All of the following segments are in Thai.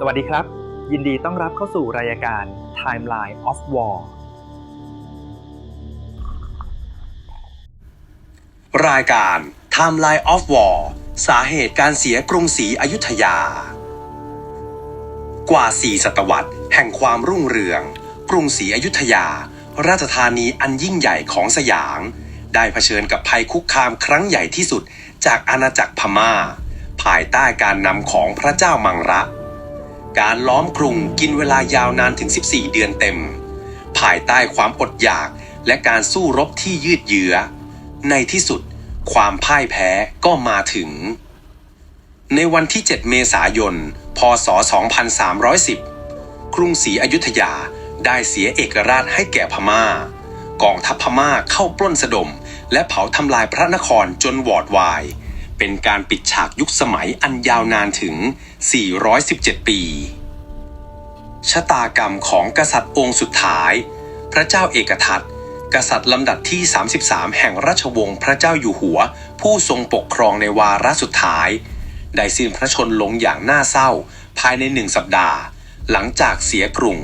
สวัสดีครับ ยินดีต้อนรับเข้าสู่รายการ Timeline of War รายการ Timeline of War สาเหตุการเสียกรุงศรีอยุธยา กว่า 4 ศตวรรษ แห่งความรุ่งเรือง กรุงศรีอยุธยา ราชธานีอันยิ่งใหญ่ของสยาม ได้เผชิญกับภัยคุกคามครั้งใหญ่ที่สุดจากอาณาจักรพม่า ภายใต้การนำของพระเจ้ามังระ การล้อมกรุงกินเวลายาวนานถึง 14 เดือนเต็ม ภายใต้ความอดอยากและการสู้รบที่ยืดเยื้อ ในที่สุดความพ่ายแพ้ก็มาถึง ในวันที่ 7 เมษายน พศ 2310 กรุงศรีอยุธยาได้เสียเอกราชให้แก่พม่า กองทัพพม่าเข้าปล้นสะดม และเผาทำลายพระนครจนวอดวาย เป็นการปิดฉากยุคสมัยอันยาวนานถึง 417 ปี ชะตากรรมของกษัตริย์องค์สุดท้าย พระเจ้าเอกทัตกษัตริย์ลำดับที่ 33 แห่งราชวงศ์พระเจ้าอยู่หัว ผู้ทรงปกครองในวาระสุดท้าย ได้สิ้นพระชนลงอย่างน่าเศร้า ภายในหนึ่งสัปดาห์ หลังจากเสียกรุง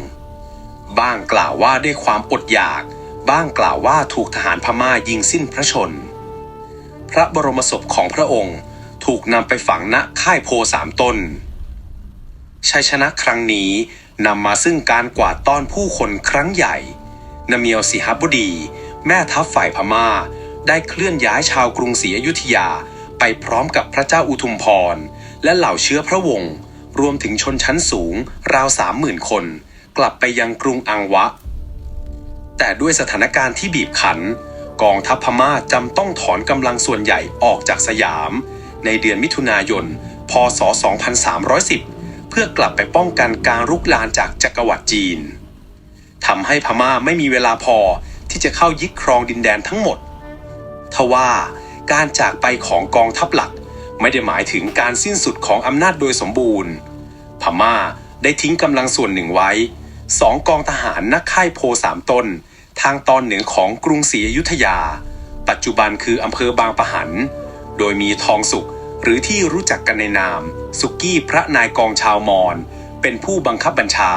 บ้างกล่าวว่าด้วยความอดอยาก บ้างกล่าวว่าถูกทหารพม่ายิงสิ้นพระชน พระบรมศพของพระองค์ ถูกนำไปฝังณค่ายโพสามต้นชัยชนะครั้งนี้นำมาซึ่งการกวาดต้อนผู้คนครั้งใหญ่นเมียวสิหบดี แม่ทัพฝ่ายพม่า ได้เคลื่อนย้ายชาวกรุงศรีอยุธยาไปพร้อมกับพระเจ้าอุทุมพร และเหล่าเชื้อพระวงศ์รวมถึงชนชั้นสูง ราวสามหมื่นคน กลับไปยังกรุงอังวะ แต่ด้วยสถานการณ์ที่บีบขัน กองทัพพม่าจำต้องถอนกำลังส่วนใหญ่ออกจากสยาม ในเดือนมิถุนายน พศ 2310 เพื่อกลับไปป้องกันการรุกรานจากจักรวรรดิจีนทำให้พม่าไม่มีเวลาพอที่จะเข้ายึดครองดินแดนทั้งหมด ทว่าการจากไปของกองทัพหลักไม่ได้หมายถึงการสิ้นสุดของอำนาจโดยสมบูรณ์ พม่าได้ทิ้งกำลังส่วนหนึ่งไว้สองกองทหารนักค่ายโพสามต้น ทางตอนเหนือของกรุงศรีอยุธยา ปัจจุบันคืออำเภอบางปะหัน โดยมีทองสุกหรือที่รู้จักกันในนาม สุกี้พระนายกองชาวมอญเป็นผู้บังคับบัญชา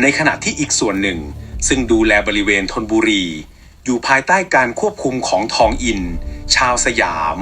ในขณะที่อีกส่วนหนึ่ง ซึ่งดูแลบริเวณธนบุรี อยู่ภายใต้การควบคุมของทองอิน ชาวสยาม